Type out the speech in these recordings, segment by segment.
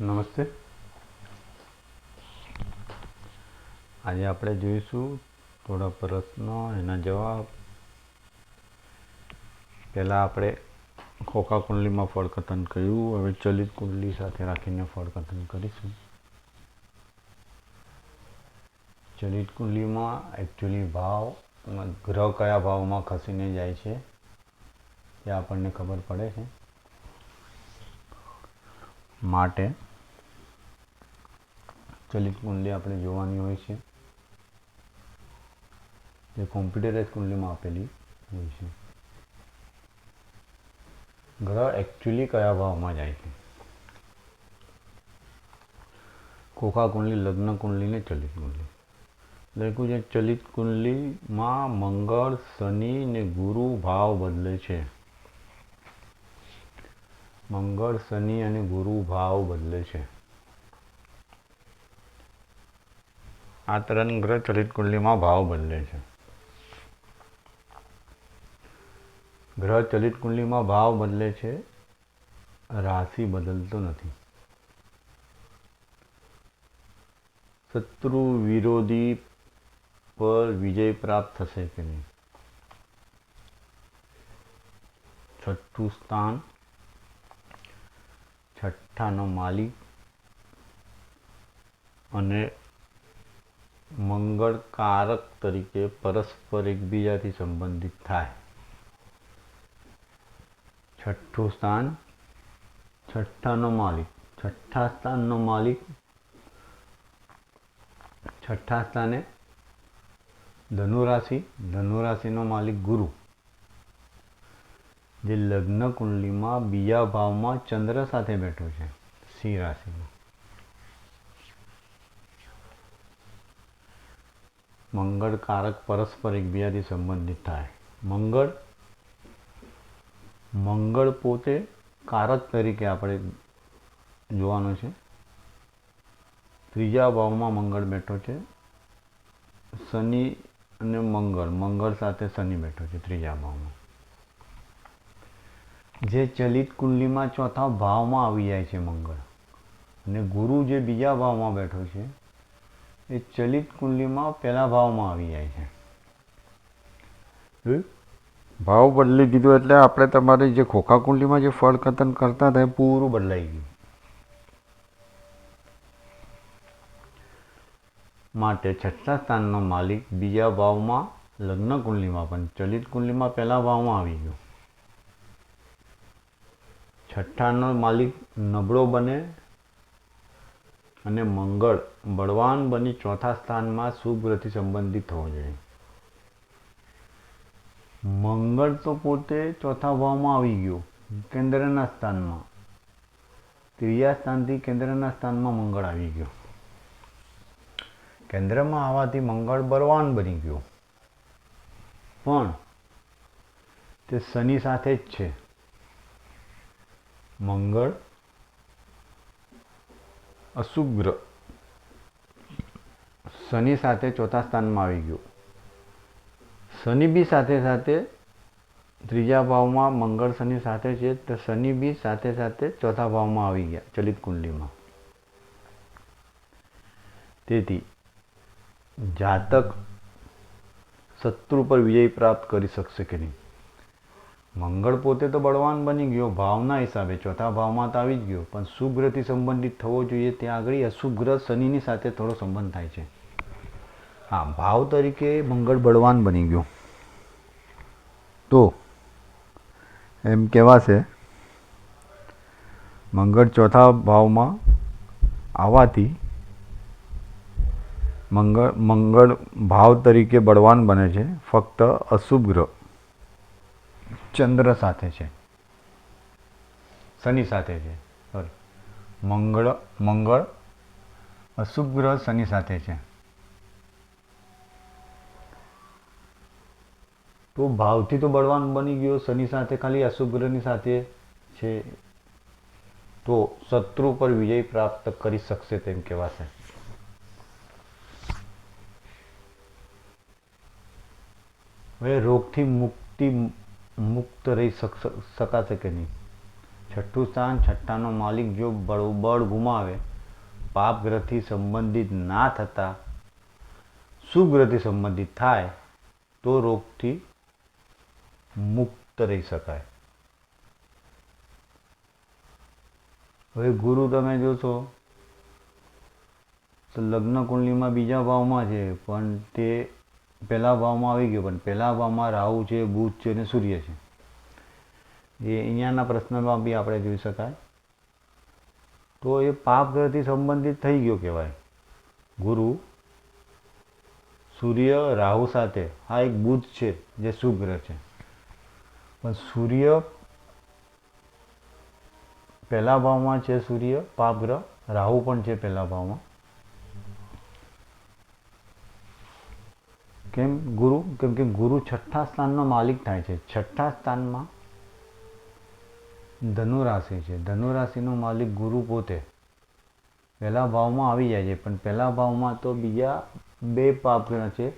નમસ્તે. આજે આપણે જોઈશું થોડા પ્રશ્નો, એના જવાબ. પહેલાં આપણે ખોખા કુંડલીમાં ફળકથન કર્યું, હવે ચલિત કુંડલી સાથે રાખીને ફળકથન કરીશું. ચલિત કુંડલીમાં એકચ્યુઅલી ભાવ ગ્રહ કયા ભાવમાં ખસીને જાય છે, એ આપણને ખબર પડે છે. માટે ચલિત કુંડલી આપણે જોવાની હોય છે. જે કોમ્પ્યુટરાઇઝ કુંડલીમાં આપેલી હોય છે. ગ્રહ એકચ્યુઅલી કયા ભાવમાં જાય છે? ખોખા કુંડલી, લગ્ન કુંડલી ને ચલિત કુંડલી. લખ્યું છે ચલિત કુંડલીમાં મંગળ, શનિ ને ગુરુ ભાવ બદલે છે. મંગળ, શનિ અને ગુરુ ભાવ બદલે છે. આ ત્રણ ગ્રહ ચલિત કુંડલીમાં ભાવ બદલે છે. ગ્રહ ચલિત કુંડલીમાં ભાવ બદલે છે, રાશિ બદલતો નથી. શત્રુ વિરોધી પર વિજય પ્રાપ્ત થશે કે નહીં? છઠ્ઠું સ્થાન, છઠ્ઠાનો માલિક અને મંગળ કારક તરીકે પરસ્પર એકબીજાથી સંબંધિત થાય. છઠ્ઠું સ્થાન, છઠ્ઠાનો માલિક. છઠ્ઠા સ્થાનનો માલિક, છઠ્ઠા સ્થાને ધનુરાશિ. ધનુરાશિનો માલિક ગુરુ. જે લગ્ન કુંડલીમાં બીજા ભાવમાં ચંદ્ર સાથે બેઠો છે. સિંહ રાશિમાં. મંગળ કારક પરસ્પર એકબીજાથી સંબંધિત થાય. મંગળ મંગળ પોતે કારક તરીકે આપણે જોવાનો છે. ત્રીજા ભાવમાં મંગળ બેઠો છે. શનિ અને મંગળ મંગળ સાથે શનિ બેઠો છે ત્રીજા ભાવમાં. જે ચલિત કુંડલીમાં ચોથા ભાવમાં આવી જાય છે મંગળ. અને ગુરુ જે બીજા ભાવમાં બેઠો છે એ ચલિત કુંડલીમાં પહેલા ભાવમાં આવી જાય છે. ભાવ બદલી દીધો એટલે આપણે તમારે જે ખોખા કુંડલીમાં જે ફળ કથન કરતા હતા એ પૂરું બદલાઈ ગયું. માટે છઠ્ઠા સ્થાનનો માલિક બીજા ભાવમાં લગ્ન કુંડલીમાં પણ ચલિત કુંડલીમાં પહેલા ભાવમાં આવી ગયો. છઠ્ઠાનો માલિક નબળો બને અને મંગળ બળવાન બની ચોથા સ્થાનમાં શુભ ગ્રહથી સંબંધિત થવો જોઈએ. મંગળ તો પોતે ચોથા ભાવમાં આવી ગયો, કેન્દ્રના સ્થાનમાં. ત્રીજા સ્થાનથી કેન્દ્રના સ્થાનમાં મંગળ આવી ગયો. કેન્દ્રમાં આવવાથી મંગળ બળવાન બની ગયો. પણ તે શનિ સાથે જ છે. મંગળ અશુભ ગ્રહ શનિ સાથે ચોથા સ્થાનમાં આવી ગયો. શનિ બી સાથે સાથે ત્રીજા ભાવમાં મંગળ શનિ સાથે છે તો શનિ બી સાથે સાથે ચોથા ભાવમાં આવી ગયા ચલિત કુંડલીમાં. તેથી જાતક શત્રુ પર વિજય પ્રાપ્ત કરી શકશે કે નહીં? મંગળ પોતે તો બળવાન બની ગયો, ભાવના હિસાબે ચોથા ભાવમાં તો આવી જ ગયો. પણ શુભ ગ્રહથી સંબંધિત થવો જોઈએ ત્યાં આગળ અશુભ ગ્રહ શનિની સાથે થોડો સંબંધ થાય છે. હા, ભાવ તરીકે મંગળ બળવાન બની ગયો. તો એમ કહેવાશે, મંગળ ચોથા ભાવમાં આવવાથી મંગળ મંગળ ભાવ તરીકે બળવાન બને છે, ફક્ત અશુભ ગ્રહ ચંદ્ર સાથે છે. શનિ સાથે છે. સોરી મંગળ મંગળ, અશુભ ગ્રહ શનિ સાથે છે. તો ભાવથી તો બળવાન બની ગયો, શનિ સાથે ખાલી અશુભ ગ્રહની સાથે છે. તો શત્રુ પર વિજય પ્રાપ્ત કરી શકશે તેમ કહેવાશે. હવે રોગથી મુક્તિ મુક્ત રહી શક- શકાશે કે નહીં? છઠ્ઠું સ્થાન, છઠ્ઠાનો માલિક જો બળ ગુમાવે પાપ ગ્રહથી સંબંધિત ના થતા, સુગ્રહથી સંબંધિત થાય, તો રોગથી મુક્ત રહી શકાય. હવે ગુરુ તમે જોશો, તો લગ્ન કુંડલીમાં બીજા ભાવમાં છે, પણ તે પહેલા ભાવમાં આવી ગયો, પણ પહેલા ભાવમાં રાહુ છે, બુધ છે અને સૂર્ય છે. એ અહીંયાના પ્રશ્નમાં બી આપણે જોઈ શકાય. તો એ પાપ ગ્રહથી સંબંધિત થઈ ગયો કહેવાય. ગુરુ, સૂર્ય, રાહુ સાથે. આ એક બુધ છે, જે શુભ ગ્રહ છે. પણ સૂર્ય પહેલા ભાવમાં છે સૂર્ય પાપગ્રહ રાહુ પણ છે પહેલા ભાવમાં. કેમ ગુરુ? કેમ કે ગુરુ છઠ્ઠા સ્થાનનો માલિક થાય છે. છઠ્ઠા સ્થાનમાં ધનુરાશિ છે. ધનુરાશિનો માલિક ગુરુ પોતે. પહેલા ભાવમાં આવી જાય છે, પણ પહેલા ભાવમાં તો બીજા બે પાપ ગ્રહ છે.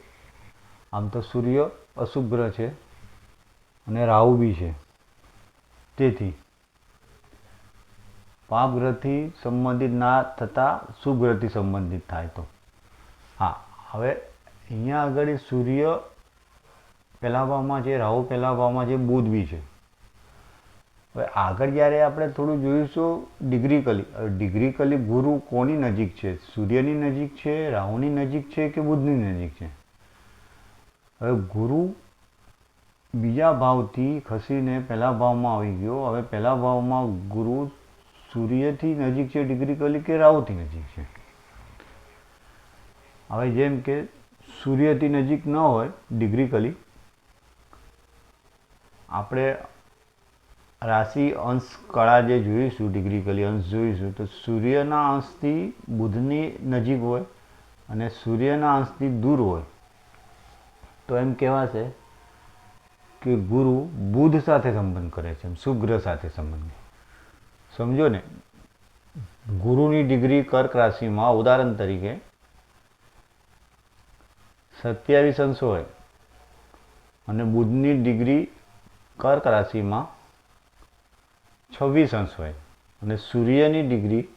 આમ તો સૂર્ય અશુભ છે અને રાહુ બી છે. તેથી પાપ ગ્રહથી સંબંધિત ના થતાં શુભ સંબંધિત થાય તો. હા, હવે અહીંયા આગળ સૂર્ય પહેલા ભાવમાં છે, રાહુ પહેલા ભાવમાં છે, બુધ બી છે. હવે આગળ જ્યારે આપણે થોડું જોઈશું, ડિગ્રીકલી ડિગ્રીકલી ગુરુ કોની નજીક છે? સૂર્યની નજીક છે, રાહુની નજીક છે કે બુધની નજીક છે? હવે ગુરુ બીજા ભાવથી ખસીને પહેલા ભાવમાં આવી ગયો. હવે પહેલા ભાવમાં ગુરુ સૂર્યથી નજીક છે ડિગ્રીકલી કે રાહુથી નજીક છે? હવે જેમ કે સૂર્યથી નજીક ન હોય ડિગ્રીકલી આપણે રાશિ અંશ કળા જે જોઈશું ડિગ્રીકલી અંશ જોઈશું, તો સૂર્યના અંશથી બુધની નજીક હોય અને સૂર્યના અંશથી દૂર હોય. તો એમ કહેવાશે કે ગુરુ બુધ સાથે સંબંધ કરે છે શુભ સાથે સંબંધ. સમજો ને? ગુરુની ડિગ્રી કર્ક રાશિમાં ઉદાહરણ તરીકે સત્યાવીસ અંશ હોય. અને બુધની ડિગ્રી કર્ક રાશિમાં છવ્વીસ અંશ હોય. અને સૂર્યની ડિગ્રી,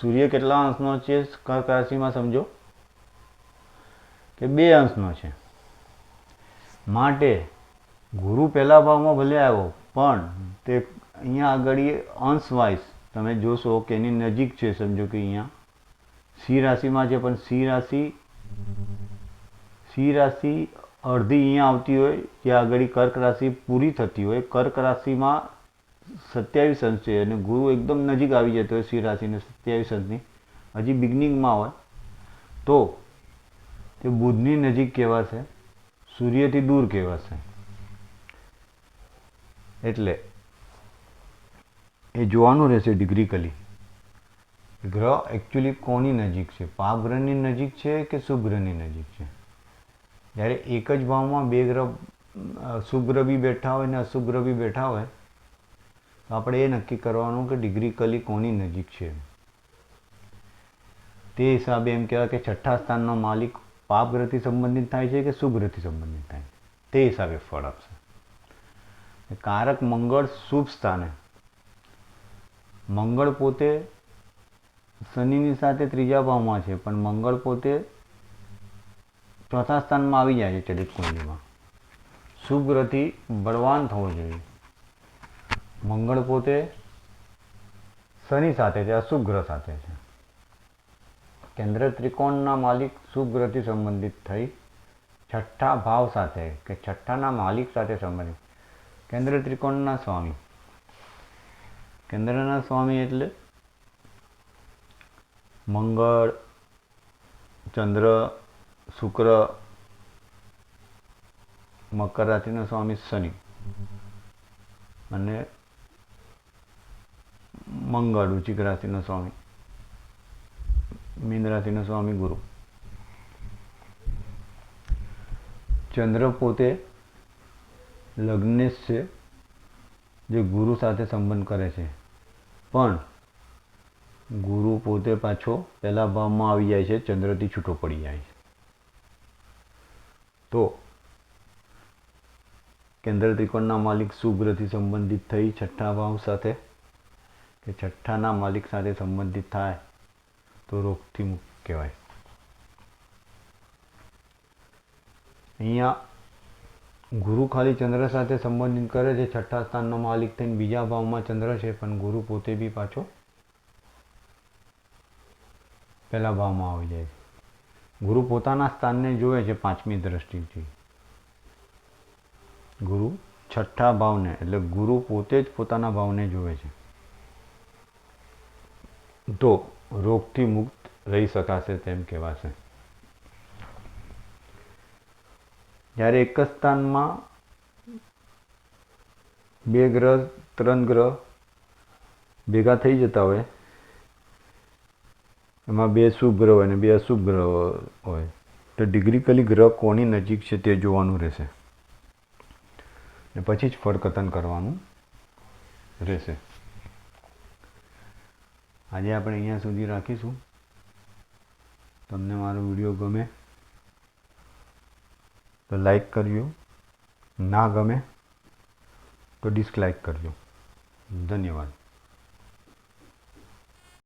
સૂર્ય કેટલા અંશનો છે કર્ક રાશિમાં સમજો? કે બે અંશનો છે. માટે ગુરુ પહેલા ભાવમાં ભલે આવ્યો, પણ તે અહીંયા આગળ અંશ વાઇઝ તમે જોશો કે એની નજીક છે, સમજો કે અહીંયા. સિંહ રાશિમાં છે, પણ સિંહ રાશિ સિંહ રાશિ અડધી અહીંયા આવતી હોય, ત્યાં આગળ કર્ક રાશિ પૂરી થતી હોય, કર્ક રાશિમાં સત્યાવીસ અંશ છે અને ગુરુ એકદમ નજીક આવી જતો હોય સિંહ રાશિને સત્યાવીસ અંશની, હજી બિગનિંગમાં હોય. તો તે બુધની નજીક કહેવાશે, સૂર્યથી દૂર કહેવાશે. એટલે એ જોવાનું રહેશે ડિગ્રીકલી ગ્રહ એકચ્યુઅલી કોની નજીક છે? પાપ ગ્રહની નજીક છે કે શુભ ગ્રહની નજીક છે? જ્યારે એક જ ભાવમાં બે ગ્રહ શુભ બી બેઠા હોય ને અશુભ બી બેઠા હોય, તો આપણે એ નક્કી કરવાનું કે ડિગ્રી કલી કોની નજીક છે. તે હિસાબે એમ કહેવાય કે છઠ્ઠા સ્થાનનો માલિક પાપ ગ્રહથી સંબંધિત થાય છે કે શુભ ગ્રહથી સંબંધિત થાય તે હિસાબે ફળ આપશે. કારક મંગળ શુભ સ્થાને. મંગળ પોતે શનિની સાથે ત્રીજા ભાવમાં છે, પણ મંગળ પોતે ચોથા સ્થાનમાં આવી જાય છે ચલિત કુંડલીમાં. શુભ ગ્રહથી બળવાન થવો જોઈએ. મંગળ પોતે શનિ સાથે છે અશુભ ગ્રહ સાથે છે. કેન્દ્ર ત્રિકોણના માલિક શુભ ગ્રહથી સંબંધિત થઈ, છઠ્ઠા ભાવ સાથે કે છઠ્ઠાના માલિક સાથે સંબંધિત. કેન્દ્ર ત્રિકોણના સ્વામી. કેન્દ્રના સ્વામી એટલે મંગળ, ચંદ્ર શુક્ર, મકર રાશિનો સ્વામી શનિ. અને મંગળ વૃચિક રાશિનો સ્વામી. મીન રાશિનો સ્વામી ગુરુ. ચંદ્ર પોતે લગ્નેશ છે, જે ગુરુ સાથે સંબંધ કરે છે. પણ ગુરુ પોતે પાછો પહેલા ભાવમાં આવી જાય છે, ચંદ્રથી છૂટો પડી જાય છે. તો કેન્દ્ર ત્રિકોણના માલિક શુભ્રથી સંબંધિત થઈ છઠ્ઠા ભાવ સાથે. કે છઠ્ઠાના માલિક સાથે સંબંધિત થાય તો રોગથી મુક્ત કહેવાય. અહીંયા ગુરુ ખાલી ચંદ્ર સાથે સંબંધિત કરે છે, છઠ્ઠા સ્થાનનો માલિક થઈને બીજા ભાવમાં ચંદ્ર છે, પણ ગુરુ પોતે બી પાછો પહેલા ભાવમાં આવી જાય છે. ગુરુ પોતાના સ્થાનને જોવે છે પાંચમી દ્રષ્ટિથી. ગુરુ છઠ્ઠા ભાવને, એટલે ગુરુ પોતે જ પોતાના ભાવને જોવે છે. તો રોગથી મુક્ત રહી શકાશે તેમ કહેવાશે. જ્યારે એક જ સ્થાનમાં બે ગ્રહ, ત્રણ ગ્રહ ભેગા થઈ જતા હોય એમાં બે શુભ ગ્રહ અને બે અશુભ ગ્રહ હોય. તો ડિગ્રીકલી ગ્રહ કોની નજીક છે તે જોવાનું રહેશે. ને પછી જ ફળકથન કરવાનું રહેશે. આજે આપણે અહીંયા સુધી રાખીશું. તમને મારો વીડિયો ગમે તો લાઈક કરજો. ના ગમે તો ડિસ્કલાઇક કરજો. ધન્યવાદ.